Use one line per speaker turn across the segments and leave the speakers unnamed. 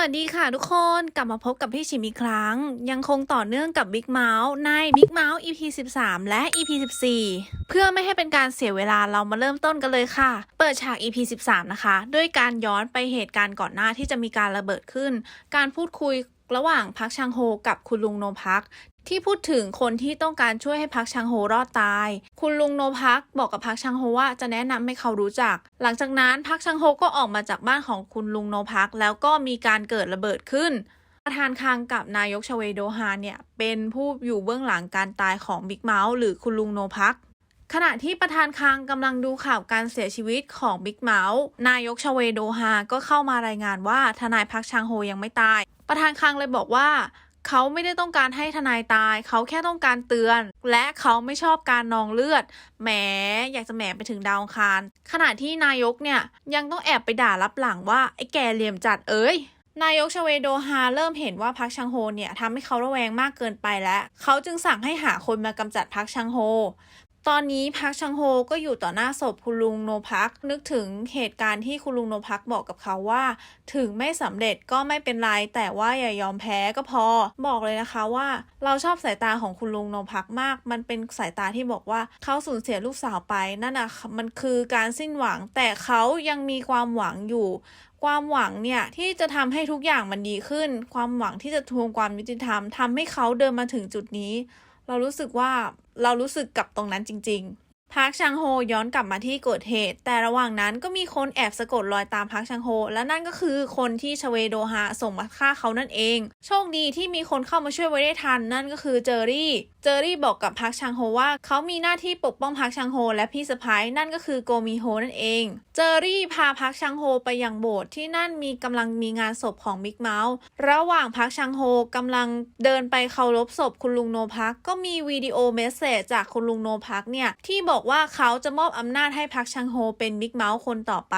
วัสดีค่ะทุกคนกลับมาพบกับพี่ชิมอีกครั้ง ยังคงต่อเนื่องกับ Big m o u t ใน Big m o u t EP 13 และ EP 14 เพื่อไม่ให้เป็นการเสียเวลาเรามาเริ่มต้นกันเลยค่ะ เปิดฉาก EP 13 นะคะ ด้วยการย้อนไปเหตุการณ์ก่อนหน้าที่จะมีการระเบิดขึ้น การพูดคุยระหว่างพักชังโฮกับคุณลุงโนพัก ที่พูดถึงคนที่ต้องการช่วยให้พักชังโฮรอดตาย คุณลุงโนพักบอกกับพักชังโฮว่าจะแนะนำให้เขารู้จัก หลังจากนั้นพักชังโฮก็ออกมาจากบ้านของคุณลุงโนพักแล้วก็มีการเกิดระเบิดขึ้นประธานคังกับนายกชเวโดฮานเนี่ยเป็นผู้อยู่เบื้องหลังการตายของบิ๊กเมาส์หรือคุณลุงโนพักขณะที่ประธานคังกำลังดูข่าวการเสียชีวิตของบิ๊กเมาส์นายกชเวโดฮาก็เข้ามารายงานว่าทนายพักชังโฮยังไม่ตาย ประธานคังเลยบอกว่า เขาไม่ได้ต้องการให้ทนายตาย เขาแค่ต้องการเตือน และเขาไม่ชอบการนองเลือด แหม อยากจะแหมไปถึงดาวคาร ขณะที่นายกเนี่ยยังต้องแอบไปด่ารับหลังว่าไอ้แกเหลี่ยมจัดเอ้ย นายกชเวโดฮาเริ่มเห็นว่าพักชังโฮเนี่ยทำให้เขาระแวงมากเกินไปแล้ว เขาจึงสั่งให้หาคนมากำจัดพักชังโฮ ตอนนี้พักชังโฮก็อยู่ต่อหน้าศพคุณลุงโนพัก นึกถึงเหตุการณ์ที่คุณลุงโนพักบอกกับเขาว่า ถึงไม่สำเร็จก็ไม่เป็นไร แต่ว่าอย่ายอมแพ้ก็พอ บอกเลยนะคะว่า เราชอบสายตาของคุณลุงโนพักมาก มันเป็นสายตาที่บอกว่าเขาสูญเสียลูกสาวไปนั่นนะมันคือการสิ้นหวัง แต่เขายังมีความหวังอยู่ความหวังเนี่ยที่จะทำให้ทุกอย่างมันดีขึ้น ความหวังที่จะทวงความยุติธรรมทำให้เขาเดินมาถึงจุดนี้ เรารู้สึกว่าเรารู้สึกกับตรงนั้นจริง ๆ พักชังโฮย้อนกลับมาที่เกิดเหตุ แต่ระหว่างนั้นก็มีคนแอบสะกดรอยตามพักชังโฮ และนั่นก็คือคนที่ชเวโดฮาส่งมาฆ่าเขานั่นเอง โชคดีที่มีคนเข้ามาช่วยไว้ได้ทัน นั่นก็คือเจอรี่เจอรี่บอกกับพักชังโฮว่าเขามีหน้าที่ปกป้องพักชังโฮและพี่สะพ้ายนั่นก็คือโกมีโฮนั่นเอง เจอรี่พาพักชังโฮไปยังโบสถ์ที่นั่นมีกำลังมีงานศพของมิกเมาส์ระหว่างพักชังโฮกำลังเดินไปเคารพศพคุณลุงโนพักก็มีวิดีโอเมสเซจจากคุณลุงโนพักเนี่ยที่บอกว่าเขาจะมอบอำนาจให้พักชังโฮเป็นบิ๊กเมาส์คนต่อไป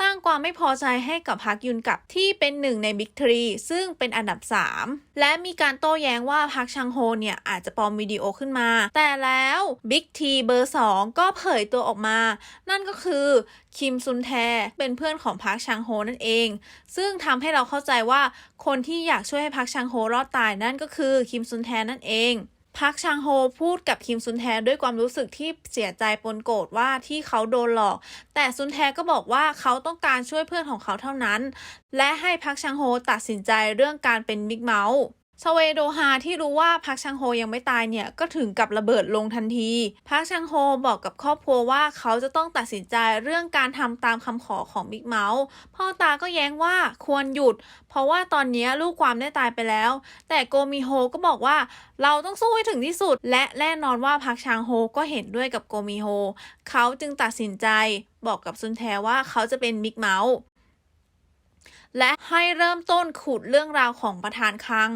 สร้างความไม่พอใจให้กับพักยุนกับที่เป็นหนึ่งในบิ๊กทรีซึ่งเป็นอันดับ 3 และมีการโต้แย้งว่าพักชังโฮเนี่ยอาจจะปลอมวิดีโอขึ้นมา แต่แล้วบิ๊กทีเบอร์ 2 ก็เผยตัวออกมา นั่นก็คือคิมซุนแทเป็นเพื่อนของพักชังโฮนั่นเอง ซึ่งทำให้เราเข้าใจว่าคนที่อยากช่วยให้พักชังโฮรอดตายนั่นก็คือคิมซุนแทนั่นเองพักชังโฮพูดกับคิมซุนแทด้วยความรู้สึกที่เสียใจปนโกรธว่าที่เขาโดนหลอก แต่ซุนแทก็บอกว่าเขาต้องการช่วยเพื่อนของเขาเท่านั้น และให้พักชังโฮตัดสินใจเรื่องการเป็นบิ๊กเมาส์ ชเวโดฮาที่รู้ว่าพักชังโฮยังไม่ตายเนี่ย ก็ถึงกับระเบิดลงทันที พักชังโฮบอกกับครอบครัวว่าเขาจะต้องตัดสินใจเรื่องการทำตามคำขอของบิ๊กเมาส์พ่อตาก็แย้งว่าควรหยุด เพราะว่าตอนนี้ลูกความได้ตายไปแล้ว แต่โกมิโฮก็บอกว่าเราต้องสู้ให้ถึงที่สุด และแน่นอนว่าพักชางโฮก็เห็นด้วยกับโกมิโฮเขาจึงตัดสินใจบอกกับซุนแทว่าเขาจะเป็นบิ๊กเมาส์ และให้เริ่มต้นขุดเรื่องราวของประธานคลัง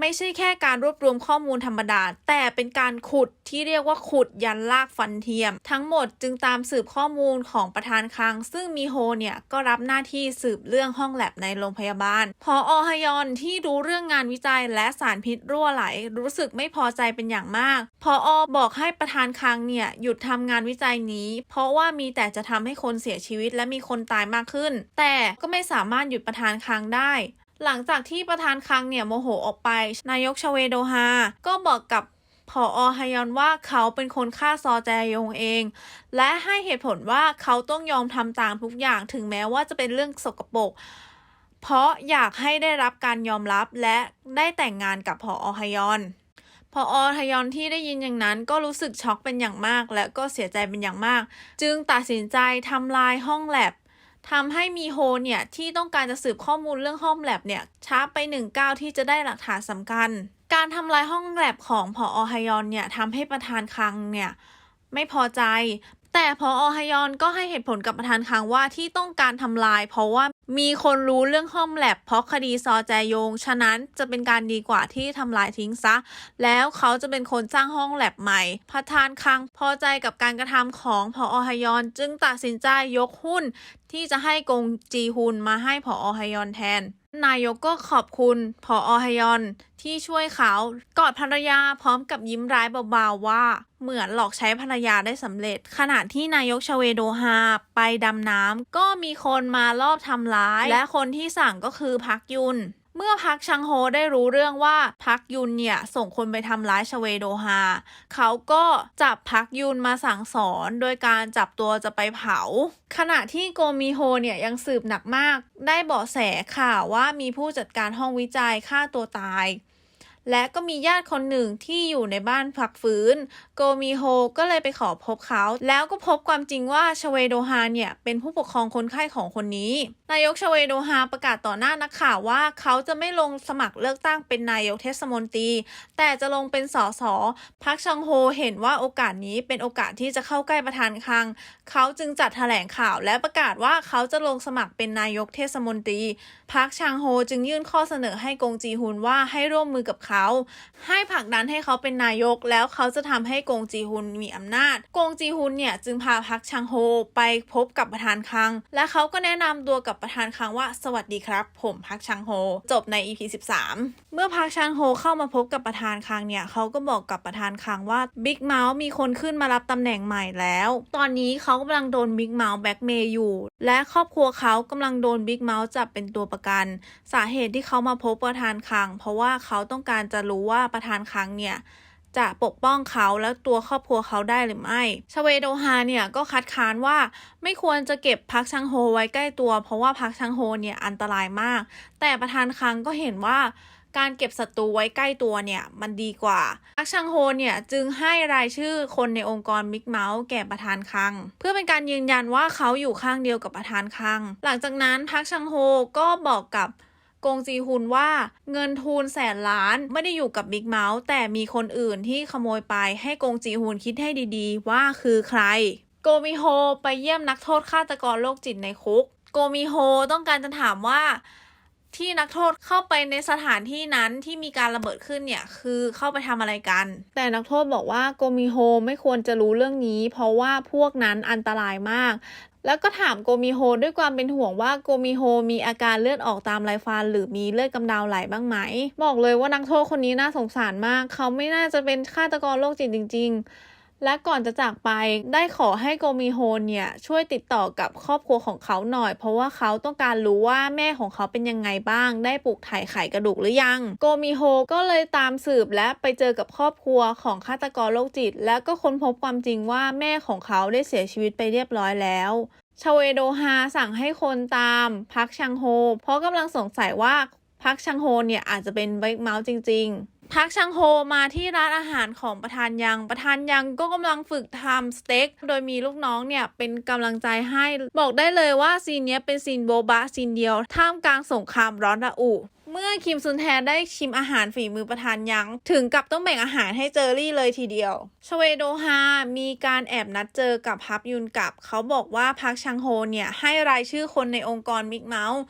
ไม่ใช่แค่การรวบรวมข้อมูลธรรมดา แต่เป็นการขุดที่เรียกว่าขุดยันลากฟันเทียม ทั้งหมดจึงตามสืบข้อมูลของประธานคลัง ซึ่งมีโฮเนี่ย ก็รับหน้าที่สืบเรื่องห้องแลบในโรงพยาบาล พออฮยอนที่รู้เรื่องงานวิจัยและสารพิษรั่วไหล รู้สึกไม่พอใจเป็นอย่างมาก พออบอกให้ประธานคลังเนี่ย หยุดทำงานวิจัยนี้ เพราะว่ามีแต่จะทำให้คนเสียชีวิตและมีคนตายมากขึ้น แต่ก็ไม่สามารถหยุดประธานคลังได้ หลังจากที่ประธานคังเนี่ยโมโหออกไป นายกชเวโดฮาก็บอกกับผออฮยอนว่าเขาเป็นคนฆ่าซอแจยงเอง และให้เหตุผลว่าเขาต้องยอมทำตามทุกอย่างถึงแม้ว่าจะเป็นเรื่องสกปรกเพราะอยากให้ได้รับการยอมรับและได้แต่งงานกับผออฮยอนพออทยอนที่ได้ยินอย่างนั้นก็รู้สึกช็อกเป็นอย่างมาก และก็เสียใจเป็นอย่างมาก จึงตัดสินใจทำลายห้องแลบ ทำให้มีโฮเนี่ย ที่ต้องการจะสืบข้อมูลเรื่องห้องแลบเนี่ย ช้าไปหนึ่งก้าวที่จะได้หลักฐานสำคัญ การทำลายห้องแลบของพออฮยอนเนี่ยทำให้ประธานคังเนี่ย ไม่พอใจ แต่พออฮยอนก็ให้เหตุผลกับประธานคังว่าที่ต้องการทำลาย เพราะว่ามีคนรู้เรื่องห้องแลบเพราะคดีซอแจยง ฉะนั้นจะเป็นการดีกว่าที่ทำลายทิ้งซะ แล้วเขาจะเป็นคนสร้างห้องแลบใหม่ ประธานคังพอใจกับการกระทำของพออฮยอน จึงตัดสินใจยกหุ้น ที่จะให้กงจีฮุนมาให้พออฮยอนแทน นายกก็ขอบคุณพออฮยอนที่ช่วยเขากอดภรรยาพร้อมกับยิ้มร้ายเบาๆว่า เหมือนหลอกใช้ภรรยาได้สำเร็จ ขณะที่นายกชเวโดฮาไปดำน้ำก็มีคนมารอบทำร้าย และคนที่สั่งก็คือพักยุน เมื่อพักชังโฮได้รู้เรื่องว่าพักยุนเนี่ยส่งคนไปทำร้ายชเวโดฮาเขาก็จับพักยุนมาสั่งสอนโดยการจับตัวจะไปเผา ขณะที่โกมีโฮเนี่ยยังสืบหนักมาก ได้เบาะแสข่าวว่ามีผู้จัดการห้องวิจัยฆ่าตัวตาย และก็มีญาติคนหนึ่งที่อยู่ในบ้านพักฟื้น โกมิโฮก็เลยไปขอพบเขา แล้วก็พบความจริงว่าชเวโดฮาเนี่ยเป็นผู้ปกครองคนไข้ของคนนี้ นายกชเวโดฮาประกาศต่อหน้านักข่าวว่าเขาจะไม่ลงสมัครเลือกตั้งเป็นนายกเทศมนตรี แต่จะลงเป็นสสพักชังโฮเห็นว่าโอกาสนี้เป็นโอกาสที่จะเข้าใกล้ประธานคลัง เขาจึงจัดแถลงข่าวและประกาศว่าเขาจะลงสมัครเป็นนายกเทศมนตรีพักชังโฮจึงยื่นข้อเสนอให้กงจีฮุนว่าให้ร่วมมือกับเขาให้ผลักดันให้เขาเป็นนายก แล้วเขาจะทำให้กงจีฮุนมีอำนาจ กงจีฮุนเนี่ยจึงพาพักชังโฮไปพบกับประธานคัง และเขาก็แนะนำตัวกับประธานคังว่าสวัสดีครับ ผมพักชังโฮ จบใน EP 13 เมื่อพักชังโฮเข้ามาพบกับประธานคังเนี่ยเขาก็บอกกับประธานคังว่าบิ๊กเมาส์มีคนขึ้นมารับตำแหน่งใหม่แล้ว ตอนนี้เขากำลังโดนบิ๊กเมาส์แบ็กเมย์อยู่ และครอบครัวเขากำลังโดนบิ๊กเมาส์จับเป็นตัวประกัน สาเหตุที่เขามาพบประธานคัง เพราะว่าเขาต้องการจะรู้ว่าประธานคังเนี่ยจะปกป้องเขาและตัวครอบครัวเขาได้หรือไม่ชเวโดฮาเนี่ยก็คัดค้านว่าไม่ควรจะเก็บพักชังโฮไว้ใกล้ตัว เพราะว่าพักชังโฮเนี่ยอันตรายมาก แต่ประธานคังก็เห็นว่าการเก็บศัตรูไว้ใกล้ตัวเนี่ยมันดีกว่าพักชังโฮเนี่ยจึงให้รายชื่อคนในองค์กรมิกเมาส์แก่ประธานคัง เพื่อเป็นการยืนยันว่าเขาอยู่ข้างเดียวกับประธานคัง หลังจากนั้นพักชังโฮก็บอกกับ กงจีฮุนว่าเงินทุนแสนล้านไม่ได้อยู่กับบิ๊กเมาส์แต่มีคนอื่นที่ขโมยไปให้กงจีฮุนคิดให้ดีๆ ว่าคือใคร โกมิโฮไปเยี่ยมนักโทษฆาตกรโรคจิตในคุก โกมิโฮต้องการจะถามว่าที่นักโทษเข้าไปในสถานที่นั้นที่มีการระเบิดขึ้นเนี่ยคือเข้าไปทำอะไรกัน แต่นักโทษบอกว่าโกมิโฮไม่ควรจะรู้เรื่องนี้ เพราะว่าพวกนั้นอันตรายมาก แล้วก็ถามโกมิโฮด้วยความเป็นห่วงว่าโกมิโฮมีอาการเลือดออกตามไรฟัน หรือมีเลือดกำเดาไหลบ้างไหม บอกเลยว่านักโทษคนนี้น่าสงสารมาก เขาไม่น่าจะเป็นฆาตกรโรคจิตจริง ๆ และก่อนจะจากไปได้ขอให้โกมิโฮเนี่ยช่วยติดต่อกับครอบครัวของเขาหน่อย เพราะว่าเขาต้องการรู้ว่าแม่ของเขาเป็นยังไงบ้าง ได้ปลูกถ่ายไข่กระดูกหรือยัง โกมิโฮก็เลยตามสืบและไปเจอกับครอบครัวของฆาตกรโรคจิต แล้วก็ค้นพบความจริงว่าแม่ของเขาได้เสียชีวิตไปเรียบร้อยแล้วชาเวโดฮาสั่งให้คนตามพักชังโฮ เพราะกำลังสงสัยว่า พักชังโฮเนี่ยอาจจะเป็นเบกเมาส์จริง ๆ พักชังโฮมาที่ร้านอาหารของประธานยัง ประธานยังก็กำลังฝึกทำสเต็ก โดยมีลูกน้องเนี่ยเป็นกำลังใจให้ บอกได้เลยว่าซีนนี้เป็นซีนโบบะซีนเดียว ท่ามกลางสงครามร้อนระอุเมื่อคิมซุนแทได้ชิมอาหารฝีมือประธานยัง ถึงกับต้องแบ่งอาหารให้เจอรี่เลยทีเดียว ชเวโดฮา มีการแอบนัดเจอกับฮับยุนกับ เขาบอกว่าพักชังโฮเนี่ย ให้รายชื่อคนในองค์กรมิกเมาส์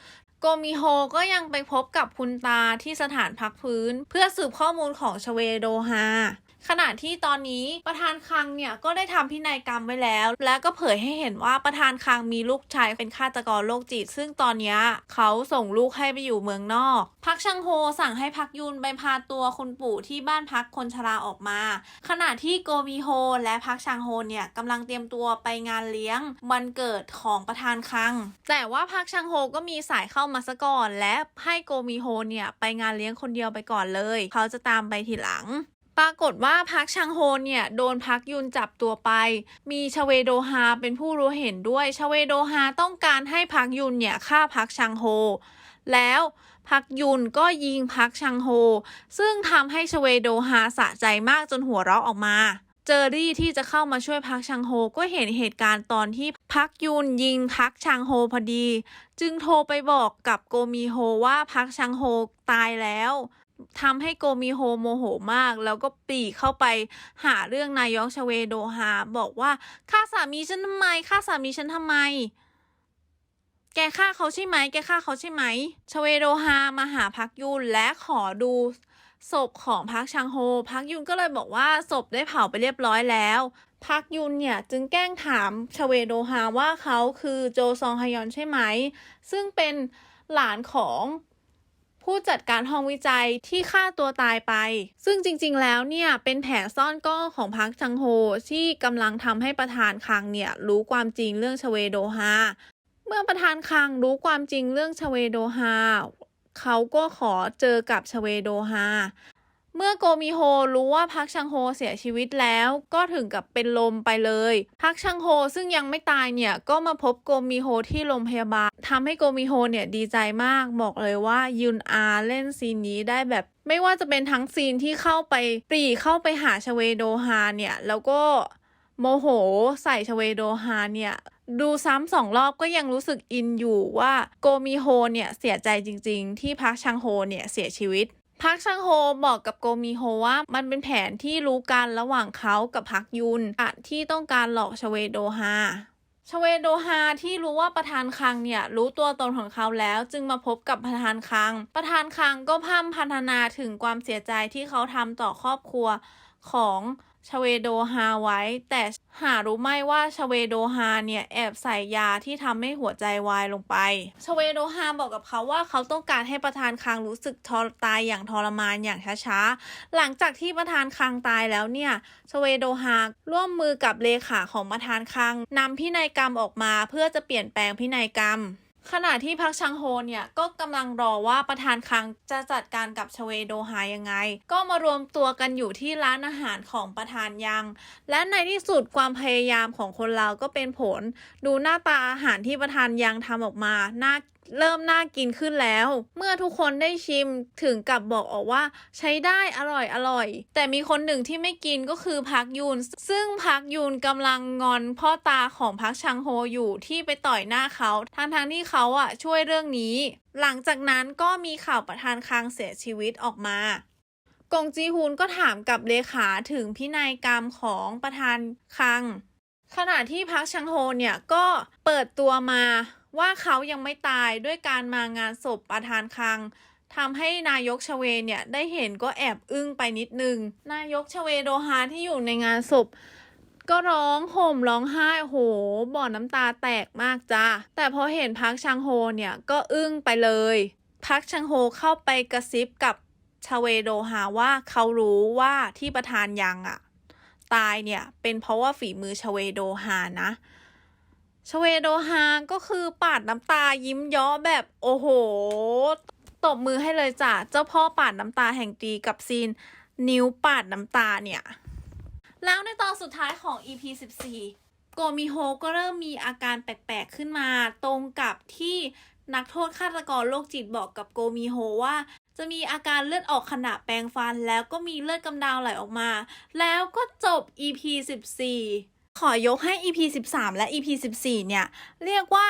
โกมิโฮก็ยังไปพบกับคุณตาที่สถานพักพื้น เพื่อสืบข้อมูลของชเวโดฮา ขณะที่ตอนนี้ประธานคังเนี่ยก็ได้ทำพินัยกรรมไว้แล้ว และก็เผยให้เห็นว่าประธานคังมีลูกชายเป็นฆาตกรโรคจิต ซึ่งตอนนี้เขาส่งลูกให้ไปอยู่เมืองนอกพักชังโฮสั่งให้พักยุนไปพาตัวคุณปู่ที่บ้านพักคนชราออกมา ขณะที่โกมิโฮและพักชังโฮเนี่ยกำลังเตรียมตัวไปงานเลี้ยงวันเกิดของประธานคัง แต่ว่าพักชังโฮก็มีสายเข้ามาซะก่อน และให้โกมิโฮเนี่ยไปงานเลี้ยงคนเดียวไปก่อนเลย เขาจะตามไปทีหลัง ปรากฏว่าพักชังโฮเนี่ยโดนพักยุนจับตัวไป มีชเวโดฮาเป็นผู้รู้เห็นด้วยชเวโดฮาต้องการให้พักยุนเนี่ยฆ่าพักชังโฮ แล้วพักยุนก็ยิงพักชังโฮ ซึ่งทำให้ชเวโดฮาสะใจมากจนหัวเราะออกมาเจอรี่ที่จะเข้ามาช่วยพักชังโฮก็เห็นเหตุการณ์ตอนที่พักยุนยิงพักชังโฮพอดี จึงโทรไปบอกกับโกมีโฮว่าพักชังโฮตายแล้ว ทำให้โกมิโฮโมโหมาก แล้วก็ปีเข้าไปหาเรื่องนายกชเวโดฮาบอกว่าฆ่าสามีฉันทำไมฆ่าสามีฉันทำไม แกฆ่าเขาใช่ไหม แกฆ่าเขาใช่ไหม ชเวโดฮามาหาพักยุนและขอดูศพของพักชังโฮ พักยุนก็เลยบอกว่าศพได้เผาไปเรียบร้อยแล้ว พักยุนเนี่ยจึงแกล้งถามชเวโดฮาว่าเขาคือโจซองฮยอนใช่ไหม ซึ่งเป็นหลานของ ผู้จัดการห้องวิจัยที่ฆ่าตัวตายไป ซึ่งจริงๆแล้วเนี่ย เป็นแผนซ่อนก้อของพักชังโฮ ที่กำลังทำให้ประธานคังเนี่ย รู้ความจริงเรื่องชเวโดฮาเมื่อประธานคังรู้ความจริงเรื่องชเวโดฮาเขาก็ขอเจอกับชเวโดฮา เมื่อโกมิโฮรู้ว่าพักชังโฮเสียชีวิตแล้วก็ถึงกับเป็นลมไปเลย พักชังโฮซึ่งยังไม่ตายเนี่ยก็มาพบโกมิโฮที่โรงพยาบาลทำให้โกมิโฮเนี่ยดีใจมากบอกเลยว่ายุนอาเล่นซีนนี้ได้แบบไม่ว่าจะเป็นทั้งซีนที่เข้าไปปรีเข้าไปหาชเวโดฮาเนี่ยแล้วก็โมโหใส่ชเวโดฮาเนี่ยดูซ้ำสองรอบก็ยังรู้สึกอินอยู่ว่าโกมิโฮเนี่ยเสียใจจริงๆ ที่พักชังโฮเนี่ยเสียชีวิต พักชังโฮบอกกับโกมีโฮว่ามันเป็นแผนที่รู้กันระหว่างเขากับพักยุนอะที่ต้องการหลอกชเวโดฮาชเวโดฮาที่รู้ว่าประธานคังเนี่ยรู้ตัวตนของเขาแล้ว จึงมาพบกับประธานคัง ประธานคังก็พร่ำพันนาถึงความเสียใจที่เขาทำต่อครอบครัวของ ชเวโดฮาไว้ แต่หารู้ไหมว่าชเวโดฮาเนี่ยแอบใส่ยาที่ทำให้หัวใจวายลงไป ชเวโดฮาบอกกับเขาว่าเขาต้องการให้ประธานคังรู้สึกทรตายอย่างทรมานอย่างช้าๆ หลังจากที่ประธานคังตายแล้วเนี่ยชเวโดฮาร่วมมือกับเลขาของประธานคังนำพินัยกรรมออกมาเพื่อจะเปลี่ยนแปลงพินัยกรรม ขณะที่พักชังโฮเนี่ยก็กำลังรอว่าประธานคังจะจัดการกับชเวโดฮายังไง ก็มารวมตัวกันอยู่ที่ร้านอาหารของประธานยัง และในที่สุดความพยายามของคนเราก็เป็นผล ดูหน้าตาอาหารที่ประธานยังทำออกมาน่า เริ่มน่ากินขึ้นแล้ว เมื่อทุกคนได้ชิมถึงกับบอกออกว่า ใช้ได้อร่อยอร่อย แต่มีคนหนึ่งที่ไม่กินก็คือพักยูน ซึ่งพักยูนกำลังงอนพ่อตาของพักชังโฮอยู่ที่ไปต่อยหน้าเขาทั้งทงๆที่เขาอะช่วยเรื่องนี้ หลังจากนั้นก็มีข่าวประธานคังเสียชีวิตออกมากงจีฮุนก็ถามกับเลขาถึงพินัยกรรมของประธานคัง ขณะที่พักชังโฮเนี่ยก็เปิดตัวมา ว่าเขายังไม่ตายด้วยการมางานศพประธานคังทำให้นายกชเวเนี่ยได้เห็นก็แอบอึ้งไปนิดนึง นายกชเวโดฮาที่อยู่ในงานศพ ก็ร้องห่มร้องไห้โหบ่อน้ำตาแตกมากจ้าแต่พอเห็นพักชังโฮเนี่ยก็อึ้งไปเลยพักชังโฮเข้าไปกระซิบกับชเวโดฮาว่าเขารู้ว่าที่ประธานยังอะตายเนี่ยเป็นเพราะว่าฝีมือชเวโดฮานะ ชเวโดฮาก็คือปาดน้ำตายิ้มย้อแบบโอ้โห ตบมือให้เลยจ้ะ เจ้าพ่อปาดน้ำตาแห่งปีกับซีน นิ้วปาดน้ำตาเนี่ย แล้วในตอนสุดท้ายของ EP 14 โกมิโฮก็เริ่มมีอาการแปลกๆขึ้นมา ตรงกับที่นักโทษฆาตกรโรคจิตบอกกับโกมิโฮว่าจะมีอาการเลือดออกขณะแปรงฟัน แล้วก็มีเลือดกำดาวไหลออกมา แล้วก็จบ EP 14 ขอยกให้ EP 13 และ EP 14 เนี่ย เรียกว่า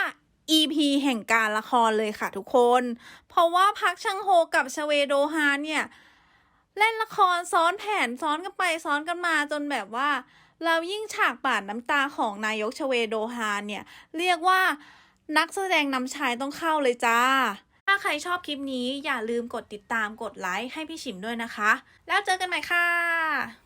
EP แห่งการละครเลยค่ะทุกคน เพราะว่าพักชังโฮกับชเวโดฮานเนี่ย เล่นละครซ้อนแผนซ้อนกันไปซ้อนกันมาจนแบบว่า เรายิ่งฉากปาดน้ำตาของนายกชเวโดฮานเนี่ย เรียกว่านักแสดงนำชายต้องเข้าเลยจ้า ถ้าใครชอบคลิปนี้อย่าลืมกดติดตามกดไลค์ให้พี่ฉิมด้วยนะคะ แล้วเจอกันใหม่ค่ะ